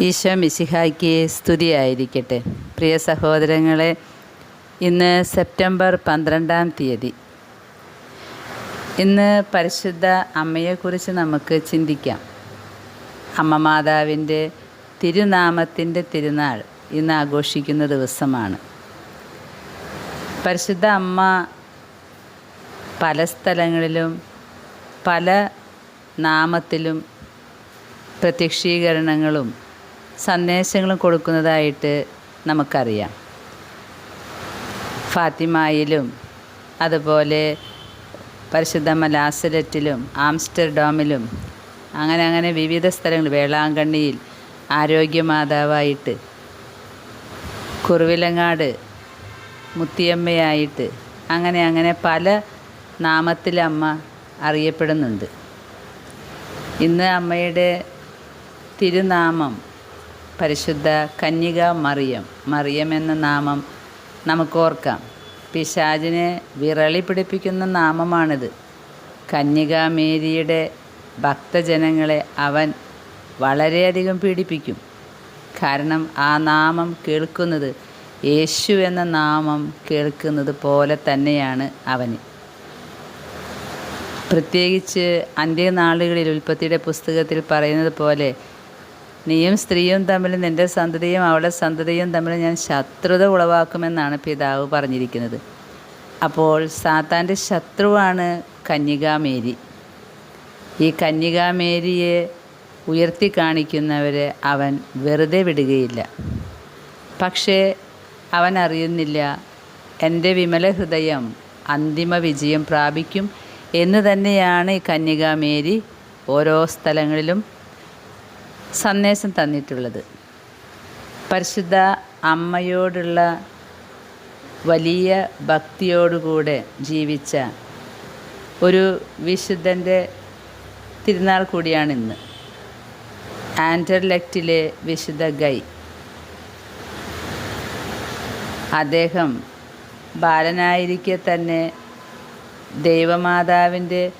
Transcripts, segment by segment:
ഈശോ മിശിഹായ്ക്ക് സ്തുതിയായിരിക്കട്ടെ. പ്രിയ സഹോദരങ്ങളെ ഇന്ന് സെപ്റ്റംബർ പന്ത്രണ്ടാം തീയതി. ഇന്ന് പരിശുദ്ധ അമ്മയെക്കുറിച്ച് നമുക്ക് ചിന്തിക്കാം. അമ്മ മാതാവിന്റെ തിരുനാമത്തിന്റെ തിരുനാൾ ഇന്ന് ആഘോഷിക്കുന്ന ദിവസമാണ്. പരിശുദ്ധ അമ്മ പല സ്ഥലങ്ങളിലും പല നാമത്തിലും പ്രത്യക്ഷീകരണങ്ങളും സന്ദേശങ്ങളും കൊടുക്കുന്നതായിട്ട് നമുക്കറിയാം. ഫാത്തിമായിലും അതുപോലെ പരിശുദ്ധ മലാസലറ്റിലും ആംസ്റ്റർഡാമിലും അങ്ങനെ അങ്ങനെ വിവിധ സ്ഥലങ്ങൾ വേളാങ്കണ്ണിയിൽ ആരോഗ്യമാതാവായിട്ട് കുറുവിലങ്ങാട് മുത്തിയമ്മയായിട്ട് അങ്ങനെ അങ്ങനെ പല നാമത്തിൽ അമ്മ അറിയപ്പെടുന്നുണ്ട്. ഇന്ന് അമ്മയുടെ തിരുനാമം പരിശുദ്ധ കന്യക മറിയം. മറിയം എന്ന നാമം നമുക്കോർക്കാം. പിശാചിനെ വിറളി പിടിപ്പിക്കുന്ന നാമമാണിത്. കന്യക മേരിയുടെ ഭക്തജനങ്ങളെ അവൻ വളരെയധികം പീഡിപ്പിക്കും. കാരണം ആ നാമം കേൾക്കുന്നത് യേശു എന്ന നാമം കേൾക്കുന്നത് പോലെ തന്നെയാണ് അവന്. പ്രത്യേകിച്ച് അന്ത്യനാളുകളിൽ ഉൽപ്പത്തിയുടെ പുസ്തകത്തിൽ പറയുന്നത് പോലെ നീയും സ്ത്രീയും തമ്മിൽ നിന്റെ സന്തതിയും അവളുടെ സന്തതിയും തമ്മിൽ ഞാൻ ശത്രുത ഉളവാക്കുമെന്നാണ് പിതാവ് പറഞ്ഞിരിക്കുന്നത്. അപ്പോൾ സാത്താന്റെ ശത്രുവാണ് കന്യകാമേരി. ഈ കന്യകാമേരിയെ ഉയർത്തി കാണിക്കുന്നവരെ അവൻ വെറുതെ വിടുകയില്ല. പക്ഷേ അവൻ അറിയുന്നില്ല എന്റെ വിമല ഹൃദയം അന്തിമ വിജയം പ്രാപിക്കും എന്ന് തന്നെയാണ് ഈ കന്യകാമേരി ഓരോ സ്ഥലങ്ങളിലും സന്ദേശം തന്നിട്ടുള്ളത്. പരിശുദ്ധ അമ്മയോടുള്ള വലിയ ഭക്തിയോടുകൂടെ ജീവിച്ച ഒരു വിശുദ്ധന്റെ തിരുനാൾ കൂടിയാണ് ഇന്ന്. ആൻഡർലെക്റ്റിലെ വിശുദ്ധ ഗൈ. അദ്ദേഹം ബാലനായിരിക്കെ തന്നെ ദൈവമാതാവിന്റെ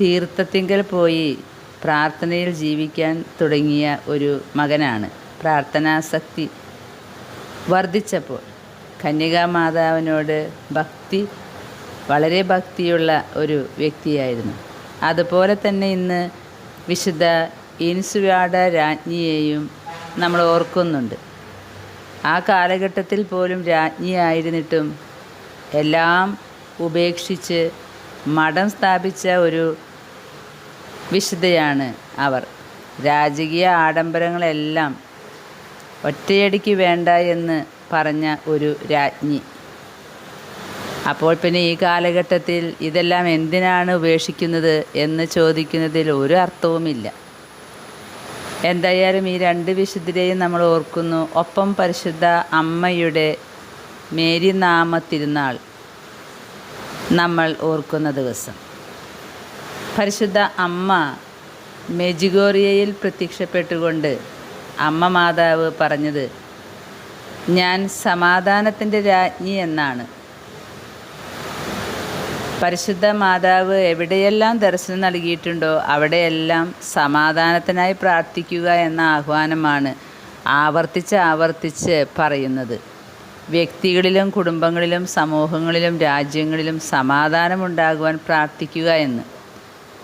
തീർത്ഥത്തിങ്കൽ പോയി പ്രാർത്ഥനയിൽ ജീവിക്കാൻ തുടങ്ങിയ ഒരു മകനാണ്. പ്രാർത്ഥനാസക്തി വർദ്ധിച്ചപ്പോൾ കന്യകാമാതാവിനോട് ഭക്തി വളരെ ഭക്തിയുള്ള ഒരു വ്യക്തിയായിരുന്നു. അതുപോലെ തന്നെ ഇന്ന് വിശുദ്ധ ഇൻസുവാഡ രാജ്ഞിയെയും നമ്മൾ ഓർക്കുന്നുണ്ട്. ആ കാലഘട്ടത്തിൽ പോലും രാജ്ഞിയായിരുന്നിട്ടും എല്ലാം ഉപേക്ഷിച്ച് മഠം സ്ഥാപിച്ച ഒരു വിശുദ്ധയാണ് അവർ. രാജകീയ ആഡംബരങ്ങളെല്ലാം ഒറ്റയടിക്ക് വേണ്ട എന്ന് പറഞ്ഞ ഒരു രാജ്ഞി. അപ്പോൾ പിന്നെ ഈ കാലഘട്ടത്തിൽ ഇതെല്ലാം എന്തിനാണ് ഉപേക്ഷിക്കുന്നത് എന്ന് ചോദിക്കുന്നതിൽ ഒരു അർത്ഥവുമില്ല. എന്തായാലും ഈ രണ്ട് വിശുദ്ധരെയും നമ്മൾ ഓർക്കുന്നു. ഒപ്പം പരിശുദ്ധ അമ്മയുടെ മേരി നാമ തിരുനാൾ നമ്മൾ ഓർക്കുന്ന ദിവസം. പരിശുദ്ധ അമ്മ മെജിഗോറിയയിൽ പ്രത്യക്ഷപ്പെട്ടുകൊണ്ട് അമ്മ മാതാവ് പറഞ്ഞത് ഞാൻ സമാധാനത്തിന്റെ രാജ്ഞി എന്നാണ്. പരിശുദ്ധ മാതാവ് എവിടെയെല്ലാം ദർശനം നൽകിയിട്ടുണ്ടോ അവിടെയെല്ലാം സമാധാനത്തിനായി പ്രാർത്ഥിക്കുക എന്ന ആഹ്വാനമാണ് ആവർത്തിച്ച് ആവർത്തിച്ച് പറയുന്നത്. വ്യക്തികളിലും കുടുംബങ്ങളിലും സമൂഹങ്ങളിലും രാജ്യങ്ങളിലും സമാധാനമുണ്ടാകുവാൻ പ്രാർത്ഥിക്കുക എന്ന്.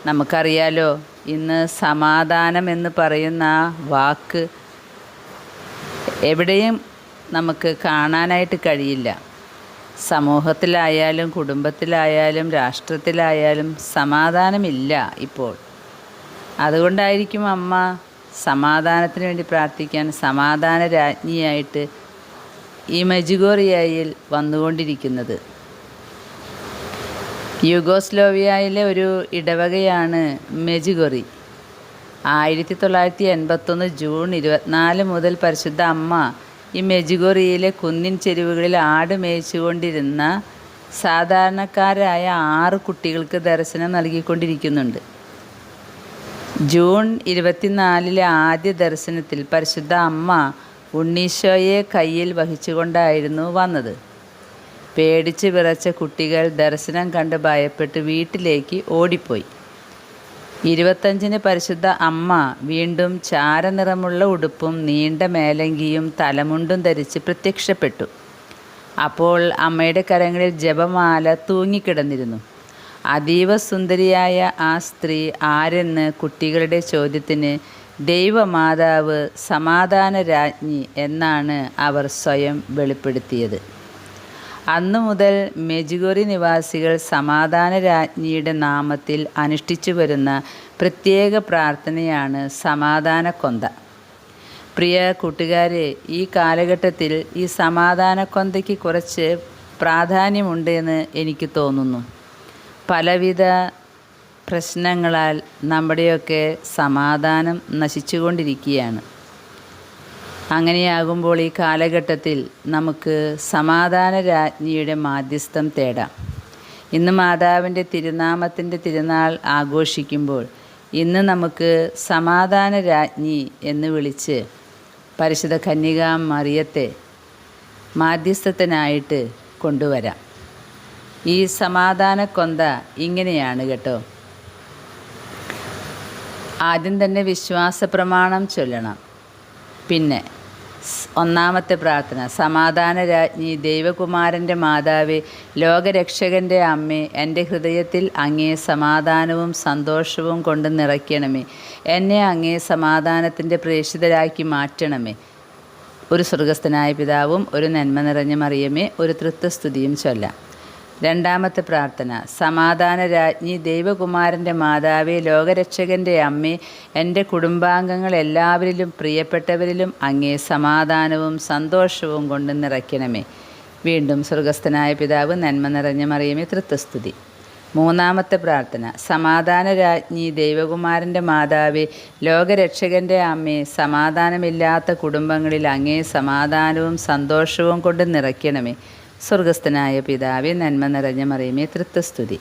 നമുക്കറിയാലോ ഇന്ന് സമാധാനം എന്ന് പറയുന്ന ആ വാക്ക് എവിടെയും നമുക്ക് കാണാനായിട്ട് കഴിയില്ല. സമൂഹത്തിലായാലും കുടുംബത്തിലായാലും രാഷ്ട്രത്തിലായാലും സമാധാനമില്ല ഇപ്പോൾ. അതുകൊണ്ടായിരിക്കും അമ്മ സമാധാനത്തിന് വേണ്ടി പ്രാർത്ഥിക്കാൻ സമാധാന രാജ്ഞിയായിട്ട് ഈ മജുഗോറിയയിൽ വന്നുകൊണ്ടിരിക്കുന്നത്. യുഗോസ്ലോവിയയിലെ ഒരു ഇടവകയാണ് മെജുഗൊറി. ആയിരത്തി തൊള്ളായിരത്തി എൺപത്തൊന്ന് ജൂൺ ഇരുപത്തിനാല് മുതൽ പരിശുദ്ധ അമ്മ ഈ മെജുഗൊറിയിലെ കുന്നിൻ ചെരുവുകളിൽ ആട് മേയിച്ചുകൊണ്ടിരുന്ന സാധാരണക്കാരായ ആറ് കുട്ടികൾക്ക് ദർശനം നൽകിക്കൊണ്ടിരിക്കുന്നുണ്ട്. ജൂൺ ഇരുപത്തിനാലിലെ ആദ്യ ദർശനത്തിൽ പരിശുദ്ധ അമ്മ ഉണ്ണീശോയെ കയ്യിൽ വഹിച്ചുകൊണ്ടായിരുന്നു വന്നത്. പേടിച്ച് വിറച്ച കുട്ടികൾ ദർശനം കണ്ട് ഭയപ്പെട്ട് വീട്ടിലേക്ക് ഓടിപ്പോയി. ഇരുപത്തഞ്ചിന് പരിശുദ്ധ അമ്മ വീണ്ടും ചാരനിറമുള്ള ഉടുപ്പും നീണ്ട മേലങ്കിയും തലമുണ്ടും ധരിച്ച് പ്രത്യക്ഷപ്പെട്ടു. അപ്പോൾ അമ്മയുടെ കരങ്ങളിൽ ജപമാല തൂങ്ങിക്കിടന്നിരുന്നു. അതീവ സുന്ദരിയായ ആ സ്ത്രീ ആരെന്ന് കുട്ടികളുടെ ചോദ്യത്തിന് ദൈവമാതാവ് സമാധാന രാജ്ഞി എന്നാണ് അവർ സ്വയം വെളിപ്പെടുത്തിയത്. അന്നു മുതൽ മെജുഗോറി നിവാസികൾ സമാധാന രാജ്ഞിയുടെ നാമത്തിൽ അനുഷ്ഠിച്ചു വരുന്ന പ്രത്യേക പ്രാർത്ഥനയാണ് സമാധാന കൊന്ത പ്രിയ കൂട്ടുകാരെ ഈ കാലഘട്ടത്തിൽ ഈ സമാധാന കൊന്തയ്ക്ക് കുറച്ച് പ്രാധാന്യമുണ്ടെന്ന് എനിക്ക് തോന്നുന്നു. പലവിധ പ്രശ്നങ്ങളാൽ നമ്മുടെയൊക്കെ സമാധാനം നശിച്ചുകൊണ്ടിരിക്കുകയാണ്. അങ്ങനെയാകുമ്പോൾ ഈ കാലഘട്ടത്തിൽ നമുക്ക് സമാധാന രാജ്ഞിയുടെ മാധ്യസ്ഥം തേടാം. ഇന്ന് മാതാവിന്റെ തിരുനാമത്തിന്റെ തിരുനാൾ ആഘോഷിക്കുമ്പോൾ ഇന്ന് നമുക്ക് സമാധാന രാജ്ഞി എന്ന് വിളിച്ച് പരിശുദ്ധ കന്യക മറിയത്തെ മാധ്യസ്ഥത്തിനായിട്ട് കൊണ്ടുവരാം. ഈ സമാധാന കൊന്ത ഇങ്ങനെയാണ് കേട്ടോ. ആദ്യം തന്നെ വിശ്വാസ പ്രമാണം ചൊല്ലണം. പിന്നെ ഒന്നാമത്തെ പ്രാർത്ഥന. സമാധാന രാജ്ഞി ദൈവകുമാരന്റെ മാതാവേ ലോകരക്ഷകന്റെ അമ്മേ എന്റെ ഹൃദയത്തിൽ അങ്ങേ സമാധാനവും സന്തോഷവും കൊണ്ട് നിറയ്ക്കണമേ. എന്നെ അങ്ങേ സമാധാനത്തിന്റെ പ്രേഷിതരാക്കി മാറ്റണമേ. ഒരു സ്വർഗസ്ഥനായ പിതാവും ഒരു നന്മ നിറഞ്ഞ മറിയമേ ഒരു തൃത്വസ്തുതിയും ചൊല്ലാം. രണ്ടാമത്തെ പ്രാർത്ഥന സമാധാന രാജ്ഞി ദൈവകുമാരന്റെ മാതാവേ ലോകരക്ഷകന്റെ അമ്മേ എന്റെ കുടുംബാംഗങ്ങൾ എല്ലാവരിലും പ്രിയപ്പെട്ടവരിലും അങ്ങേ സമാധാനവും സന്തോഷവും കൊണ്ട് നിറയ്ക്കണമേ. വീണ്ടും സ്വർഗസ്ഥനായ പിതാവ് നന്മ നിറഞ്ഞ മറിയമേ തൃത്വസ്തുതി. മൂന്നാമത്തെ പ്രാർത്ഥന സമാധാന രാജ്ഞി ദൈവകുമാരന്റെ മാതാവേ ലോകരക്ഷകന്റെ അമ്മേ സമാധാനമില്ലാത്ത കുടുംബങ്ങളിൽ അങ്ങേ സമാധാനവും സന്തോഷവും കൊണ്ട് നിറയ്ക്കണമേ. സ്വർഗസ്ഥനായ പിതാവേ നന്മ നിറഞ്ഞ മറിയമേ തൃത്വസ്തുതി.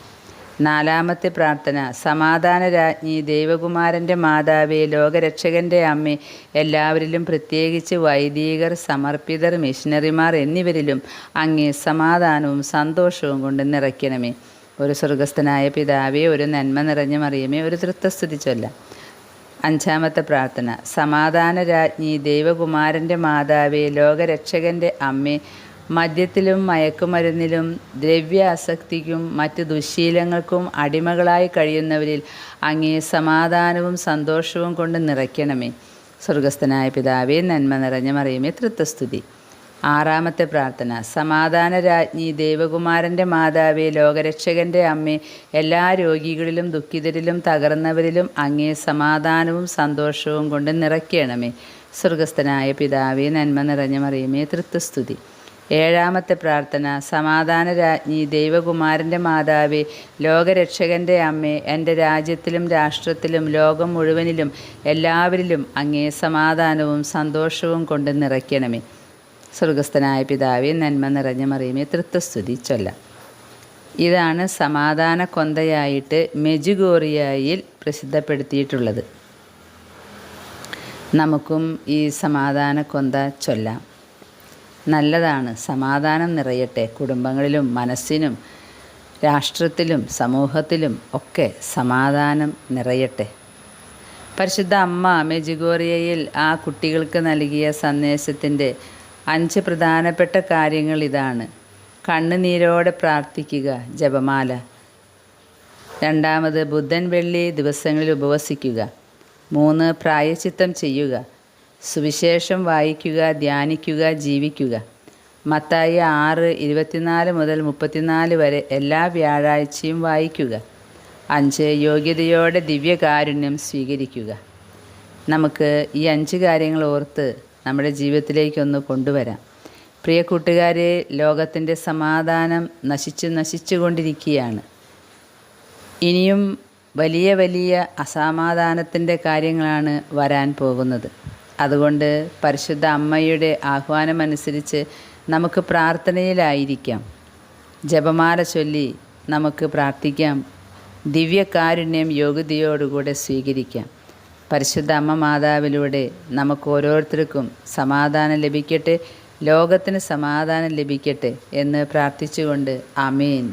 നാലാമത്തെ പ്രാർത്ഥന സമാധാന രാജ്ഞി ദൈവകുമാരന്റെ മാതാവേ ലോകരക്ഷകന്റെ അമ്മേ എല്ലാവരിലും പ്രത്യേകിച്ച് വൈദികർ സമർപ്പിതർ മിഷനറിമാർ എന്നിവരിലും അങ്ങേ സമാധാനവും സന്തോഷവും കൊണ്ട് നിറയ്ക്കണമേ. ഒരു സ്വർഗസ്ഥനായ പിതാവേ ഒരു നന്മ നിറഞ്ഞ മറിയമേ ഒരു തൃത്വസ്തുതി ചൊല്ല. അഞ്ചാമത്തെ പ്രാർത്ഥന സമാധാന രാജ്ഞി ദൈവകുമാരന്റെ മാതാവേ ലോകരക്ഷകന്റെ അമ്മേ മദ്യത്തിലും മയക്കുമരുന്നിലും ദ്രവ്യാസക്തിക്കും മറ്റ് ദുശ്ശീലങ്ങൾക്കും അടിമകളായി കഴിയുന്നവരിൽ അങ്ങേ സമാധാനവും സന്തോഷവും കൊണ്ട് നിറയ്ക്കണമേ. സ്വർഗസ്ഥനായ പിതാവേ നന്മ നിറഞ്ഞ മറിയുമേ തൃത്വസ്തുതി. ആറാമത്തെ പ്രാർത്ഥന സമാധാന രാജ്ഞി ദേവകുമാരന്റെ മാതാവേ ലോകരക്ഷകന്റെ അമ്മേ എല്ലാ രോഗികളിലും ദുഃഖിതരിലും തകർന്നവരിലും അങ്ങേ സമാധാനവും സന്തോഷവും കൊണ്ട് നിറയ്ക്കണമേ. സ്വർഗസ്ഥനായ പിതാവേ നന്മ നിറഞ്ഞ മറിയുമേ തൃത്വസ്തുതി. ഏഴാമത്തെ പ്രാർത്ഥന. സമാധാന രാജ്ഞി ദൈവകുമാരന്റെ മാതാവേ ലോകരക്ഷകന്റെ അമ്മേ എന്റെ രാജ്യത്തിലും രാഷ്ട്രത്തിലും ലോകം മുഴുവനിലും എല്ലാവരിലും അങ്ങേ സമാധാനവും സന്തോഷവും കൊണ്ട് നിറയ്ക്കണമേ. സ്വർഗസ്ഥനായ പിതാവേ നന്മ നിറഞ്ഞ മറിയമേ തൃത്വസ്തുതി ചൊല്ലാം. ഇതാണ് സമാധാന കൊന്തയായിട്ട് മെജുഗോറിയയിൽ പ്രസിദ്ധപ്പെടുത്തിയിട്ടുള്ളത്. നമുക്കും ഈ സമാധാന കൊന്ത ചൊല്ലാം. നല്ലതാണ്. സമാധാനം നിറയട്ടെ. കുടുംബങ്ങളിലും മനസ്സിനും രാഷ്ട്രത്തിലും സമൂഹത്തിലും ഒക്കെ സമാധാനം നിറയട്ടെ. പരിശുദ്ധ അമ്മ മെജിഗോറിയയിൽ ആ കുട്ടികൾക്ക് നൽകിയ സന്ദേശത്തിന്റെ അഞ്ച് പ്രധാനപ്പെട്ട കാര്യങ്ങൾ ഇതാണ്. കണ്ണുനീരോടെ പ്രാർത്ഥിക്കുക ജപമാല. രണ്ടാമത് ബുധൻ വെള്ളി ദിവസങ്ങളിൽ ഉപവസിക്കുക. മൂന്ന് പ്രായച്ചിത്തം ചെയ്യുക. സുവിശേഷം വായിക്കുക ധ്യാനിക്കുക ജീവിക്കുക. മത്തായി ആറ് ഇരുപത്തിനാല് മുതൽ മുപ്പത്തിനാല് വരെ എല്ലാ വ്യാഴാഴ്ചയും വായിക്കുക. അഞ്ച് യോഗ്യതയോടെ ദിവ്യകാരുണ്യം സ്വീകരിക്കുക. നമുക്ക് ഈ അഞ്ച് കാര്യങ്ങൾ ഓർത്ത് നമ്മുടെ ജീവിതത്തിലേക്കൊന്ന് കൊണ്ടുവരാം. പ്രിയ കൂട്ടുകാരെ ലോകത്തിന്റെ സമാധാനം നശിച്ചു നശിച്ചുകൊണ്ടിരിക്കുകയാണ് ഇനിയും വലിയ വലിയ അസമാധാനത്തിന്റെ കാര്യങ്ങളാണ് വരാൻ പോകുന്നത്. അതുകൊണ്ട് പരിശുദ്ധ അമ്മയുടെ ആഹ്വാനമനുസരിച്ച് നമുക്ക് പ്രാർത്ഥനയിലായിരിക്കാം. ജപമാല ചൊല്ലി നമുക്ക് പ്രാർത്ഥിക്കാം. ദിവ്യകാരുണ്യം യോഗ്യതയോടുകൂടെ സ്വീകരിക്കാം. പരിശുദ്ധ അമ്മ മാതാവിലൂടെ നമുക്ക് ഓരോരുത്തർക്കും സമാധാനം ലഭിക്കട്ടെ. ലോകത്തിന് സമാധാനം ലഭിക്കട്ടെ എന്ന് പ്രാർത്ഥിച്ചുകൊണ്ട് അമേൻ